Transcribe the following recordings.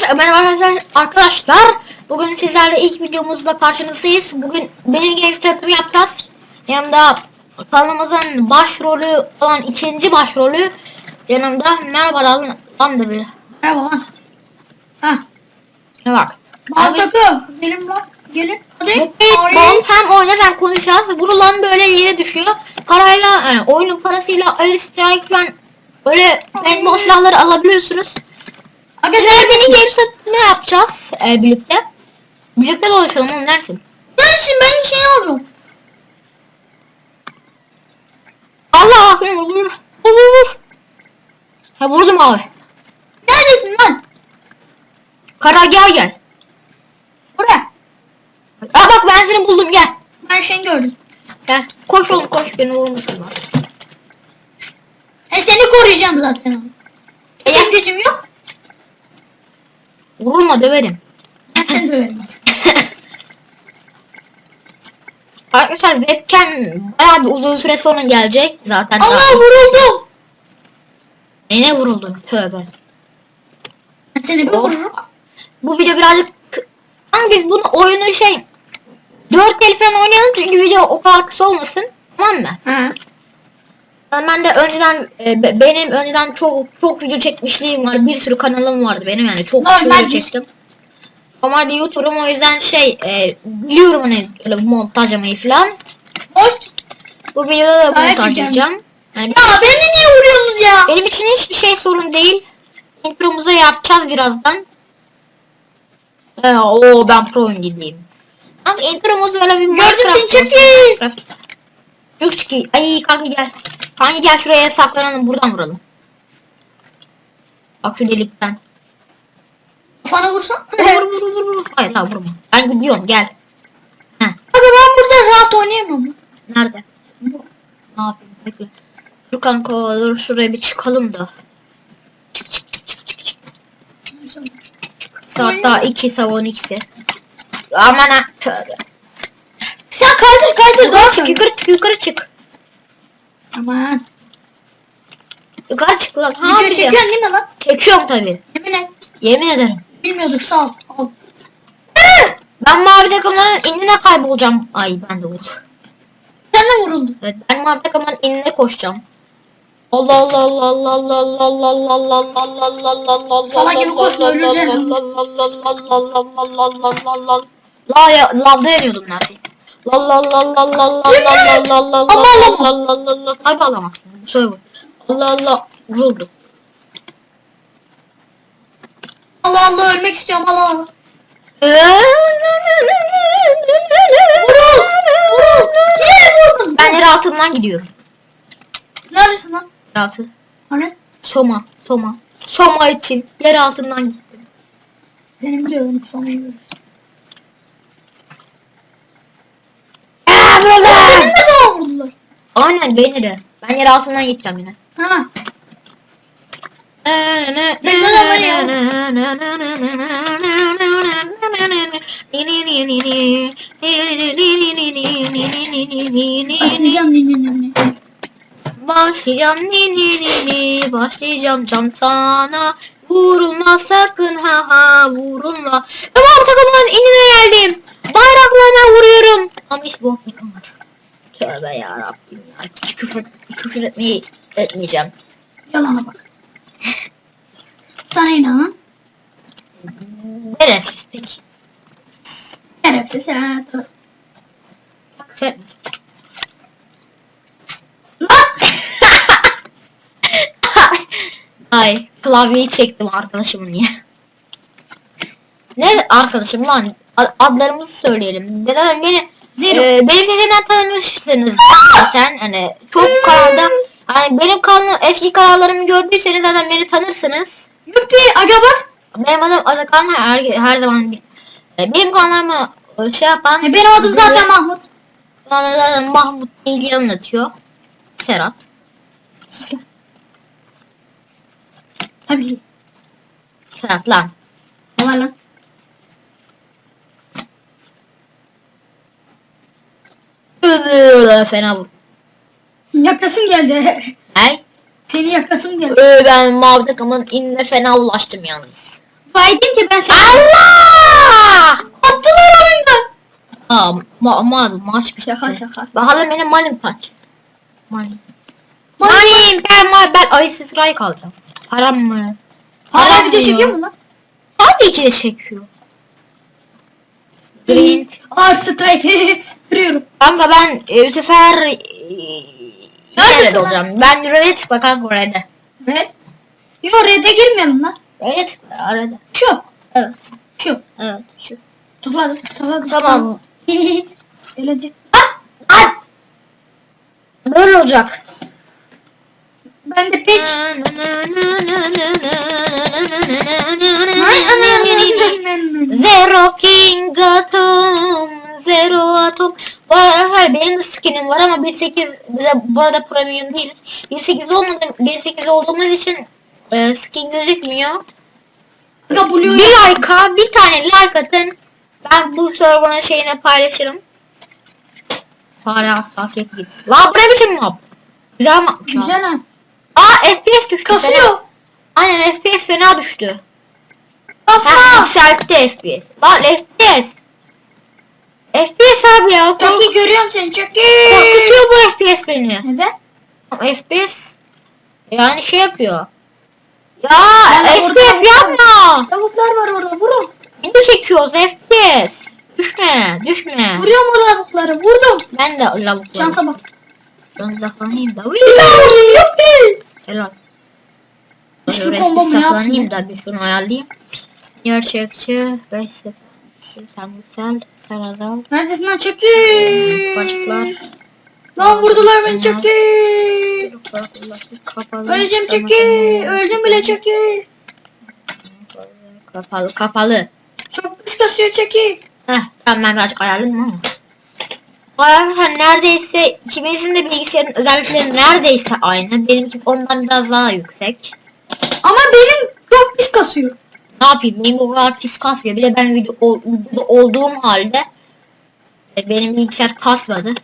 Arkadaşlar merhaba arkadaşlar. Arkadaşlar bugün sizlerle ilk videomuzla karşınızdayız. Bugün Beni Games tanıtımı yapacağız. Yanımda kanalımızın başrolü olan ikinci başrolü yanımda merhaba lan, lan da bir. Merhaba lan. Ha. Ne bak. Mal takım. Benim lan. Gelin. Hadi. Hem oyna hem konuşacağız. Vurulan böyle yere düşüyor. Parayla yani oyunun parasıyla air strike falan böyle paintball silahları alabiliyorsunuz. Arkadaşlar Beni Games ne yapacağız e, birlikte? Birlikte dolaşalım oğlum dersin. Neredesin ben şey aldım. Allah vur vur vur vur. Ha vurdum abi. Neredesin lan? Karargaha gel. Buraya. Aa bak ben seni buldum gel. Ben seni gördüm. Gel. Koş oğlum koş beni vurmuşsun lan. E seni koruyacağım zaten. Benim gücüm yok. Vurma döverim. Ben seni döverim. Arkadaşlar webcam bayağı bir uzun süre sonra gelecek zaten. Allah vuruldum. Neyine vuruldun? Tövbe. Ben seni bir. Bu video birazcık Ama biz bunu oyunu şey 4 el falan oynayalım çünkü video o kadar kısa olmasın. Tamam mı? Ha. Ben, de önceden e, be- benim önceden çok çok video çekmişliğim var. Bir sürü kanalım vardı benim yani çok Normal video çektim. Normalde YouTube'um o yüzden şey e, biliyorum hani öyle montajlamayı falan. Bu videoda da montajlayacağım. Yani Ya beni niye vuruyorsunuz ya? benim için hiçbir şey sorun değil. Intromuzu yapacağız birazdan. Ee, o ben pro oyuncuyum. Kanka intromuz böyle bir Gördüm Minecraft seni, çok olsun, iyi. Minecraft. Yok çıkıyor. Ay kanka gel. Kanka gel şuraya saklanalım buradan vuralım. Bak şu delikten. Bana vursan. Vur vur vur vur. Hayır tamam vurma. Ben gidiyorum gel. Heh, Abi ben burada rahat oynayamam. nerede? Ne yapayım bekle. Dur kanka dur şuraya bir çıkalım da. Çık çık çık çık çık. çık. Saat daha 2 sabahın ikisi. Aman ha. Tövbe. Yukarı çık yukarı çık yukarı çık. Aman. Yukarı çık lan. Ha Video bir de- çekiyorsun değil mi lan? Çekiyorum tabi. Yemin et. Yemin ederim. Bilmiyorduk sağ ol. Al. Ben mavi takımların inine kaybolacağım. Ay ben de vurdum. Sen de vuruldun. Evet ben mavi takımların inine koşacağım. Allah Allah Allah Allah Allah Allah Allah Allah Allah Allah Allah Allah Allah Allah Salak gibi koşma, öleceksin. La ya lavda yanıyordum neredeyse. La la la la la la la la la la la Allah la la la la Ay bağlamazsın. Söyle. Allah Allah vuruldu. Allah Allah ölmek istiyorum Allah Allah. Niye vurdun? Ben yer altından gidiyorum. Neredesin lan? Yer altı. Hani? Soma. Soma. Soma için yer altından gittim. Senin bir dövün sonra görürüz. Aa, burada. Seni ne zaman vurdular? Aynen beni de. Ben yer altından gideceğim yine. Ha. Başlayacağım ne ne ne ne. Başlayacağım ni ni ni ni başlayacağım cam sana vurulma sakın ha ha vurulma tamam takımın inine geldim bayraklarına vuruyorum ama hiç bok yapamaz tövbe ya Rabbim ya hiç küfür, küfür etmeyi etmeyeceğim Yalana bak. Sana inanan. neresiz peki Şerefsiz küfür etmeyeceğim Ay klavyeyi çektim arkadaşımın ya. Ne arkadaşım lan adlarımızı söyleyelim. Zaten beni Zero. e, benim sesimden tanımışsınız zaten hani çok kanalda hani benim kanal eski kanallarımı gördüyseniz zaten beni tanırsınız. Yuppi aga bak. Benim adım Atakan her, her zaman bir- e, benim kanallarımı e, şey yapan E, Benim adım zaten Mahmut. Bana zaten Mahmut değil anlatıyor. Serhat. Tabii. Serhat lan. Ne var lan? Fena vur. Yakasım geldi. Ay. Seni yakasım geldi. Ee, ben mavi takımın inine fena ulaştım yalnız. Edeyim ki ben seni... Allah! Attılar oyundan. Aa, ma ma maç bir Şaka şaka. Bakalım benim malim kaç? Malim. Malim- ben mal ben ayısız ray kalacağım. Param mı? Hala video çekiyor mu lan? Tabii ki de çekiyor. Green. Art strike. Kırıyorum. Kanka ben e, bu sefer e, Neredesin nerede lan? olacağım? Ben Reddit bakan Red'e. Red. Yo red'e girmeyelim lan. Reddit arada. Şu. Evet. Şu. Evet. Şu. Topladım. Topladım. Tamam. Öyle de. Ah! Ah! Böyle olacak. Ben de peç. Zero King Atom Zero Atom Bu arada benim de skinim var ama 1.8 bize bu arada premium değiliz 1.8 olmadı 1.8 olduğumuz için e, skin gözükmüyor blue Bir like'a bir tane like atın Ben bu server'ın şeyine paylaşırım Fare hassasiyeti gitti La bu ne biçim mob Güzel map Güzel ha. Aa FPS düştü Kasıyor. fena. Aynen FPS fena düştü Kasma. Yükseltti FPS. Lan FPS. FPS abi ya. Çok iyi görüyorum seni çok iyi. korkutuyor bu FPS beni. Neden? FPS yani şey yapıyor. Ya Ben FPS yapma. Tavuklar var orada vurun. Video çekiyoruz FPS. Düşme düşme. Vuruyorum o tavukları vurdum. Ben de lavuk Şansa bak. Ben saklanayım da. Bir daha vurdum yok değil. Helal. Üçlü resmi mu saklanayım da bir şunu ayarlayayım. Gerçekçi 5 sefer. Sen yüksel. Sen azal. Neredesin lan çekil. Başlıklar. Lan vurdular beni çekil. Öleceğim çekil. Öldüm bile çekil. Kapalı kapalı. Çok pis kasıyor çekil. Heh tamam ben birazcık ayarladım ama. Arkadaşlar neredeyse ikinizin de bilgisayarın özellikleri neredeyse aynı. Benimki ondan biraz daha yüksek. Ama benim çok pis kasıyor. Ne yapayım benim o kadar pis kasmıyor. Bir de ben video, videoda olduğum halde e, benim bilgisayar kasmadı.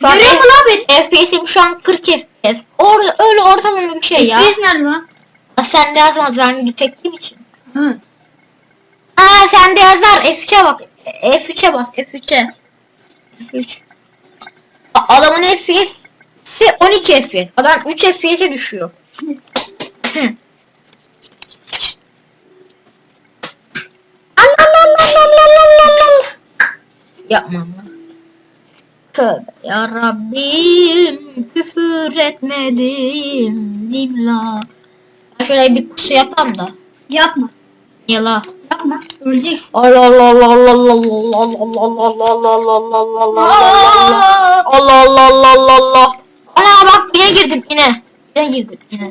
Görüyor musun lan beni? FPS'im şu an 40 FPS. Orada öyle ortalama bir şey ya. FPS nerede lan? Sen de yazmaz ben video çektiğim için. Hı. Aa sen de yazar F3'e bak. F3'e bak F3'e. F3. A- Adamın FPS'i 12 FPS. Adam 3 FPS'e düşüyor. Yapma lan. Tövbe ya Rabbim küfür etmedim dimla. Ben şöyle bir pusu yapam da. Yapma. Yala. Yapma. Öleceksin. Allah Allah Allah Allah Allah Allah Allah Allah Allah Allah Allah Allah Allah Allah Allah Allah Allah Allah Allah Ana bak yine girdim yine yine girdim yine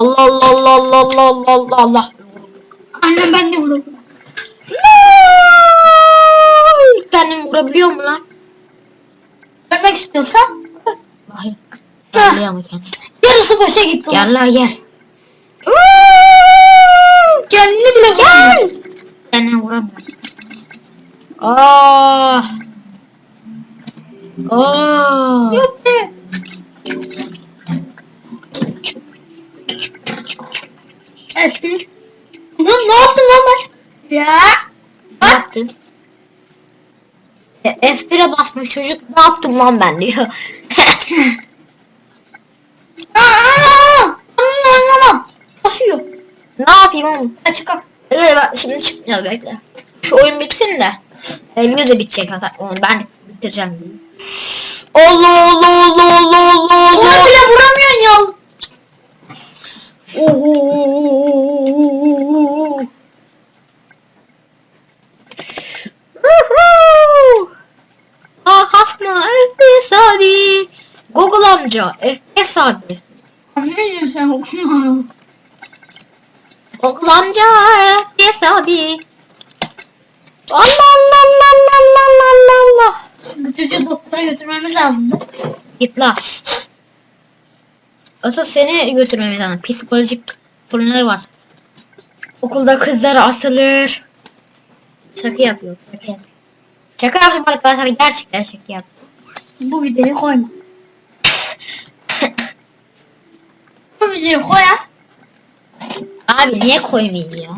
Allah Allah Allah Allah Allah Allah Allah Allah Annem ben de vurdum. Kendim vurabiliyor mu lan? Ölmek istiyorsan Hayır. Yarısı boşa gitti. Gel la gel. Kendini bile Gel. vurmuyor. Kendim vuramıyorum. Ah. Ah. Yok be. Eski. Lan ne yaptın lan ben? Ya. Ne yaptın? E, F1'e basmış çocuk ne yaptım lan ben diyor. Basıyor. ne yapayım oğlum? Hadi çıkar. Bekle bak şimdi çıkmıyor bekle. Şu oyun bitsin de. E, video da bitecek zaten. Onu ben bitireceğim. Allah Allah Allah Allah Allah Amca FPS abi. Ne diyorsun sen okuma. Google amca FPS abi. Allah Allah Allah Allah Allah Allah Allah. Bu çocuğu doktora götürmemiz lazım. Git la. Ata seni götürmemiz lazım. Psikolojik sorunları var. Okulda kızlar asılır. Şaka yapıyor. Şaka yapıyor. Şaka yaptım arkadaşlar. Gerçekten şaka yaptım. Bu videoyu koyma. Videoyu koyan Abi niye koymayayım ya?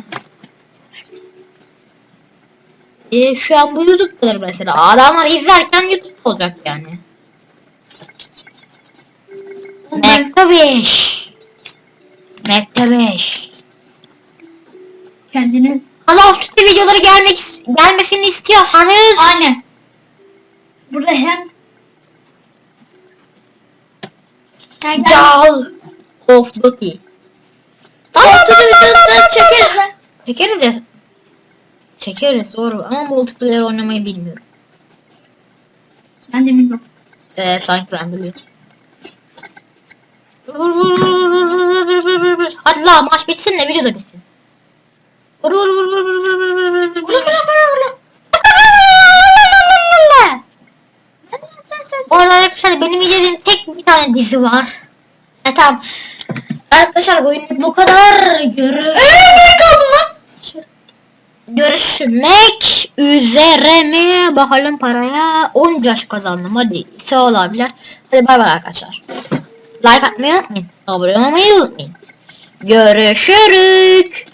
e, şu an bu YouTube'dadır mesela. Adamlar izlerken YouTube olacak yani. Mekte 5. Mekte 5. kendini Call of Duty videoları gelmek gelmesini istiyorsanız Aynen. Burada hem Gel, of Duty. Ortada videoları çekeriz lan. Çekeriz ya. Çekeriz doğru ama multiplayer oynamayı bilmiyorum. Ben de bilmiyorum. Ee, sanki ben biliyorum. Vur, vur, vur, vur, vur, vur, vur, vur, vur. Hadi la maç bitsin de video da bitsin. Vur vur vur vur vur vur vur vur vur vur vur. Bu arada arkadaşlar benim izlediğim tek bir tane dizi var. E tamam. Arkadaşlar bu oyun bu kadar. Görüş... Görüşmek üzere mi? Bakalım paraya 10 yaş kazandım. Hadi sağ ol abiler. Hadi bay bay arkadaşlar. Like atmayı unutmayın. Abone olmayı unutmayın. Görüşürük.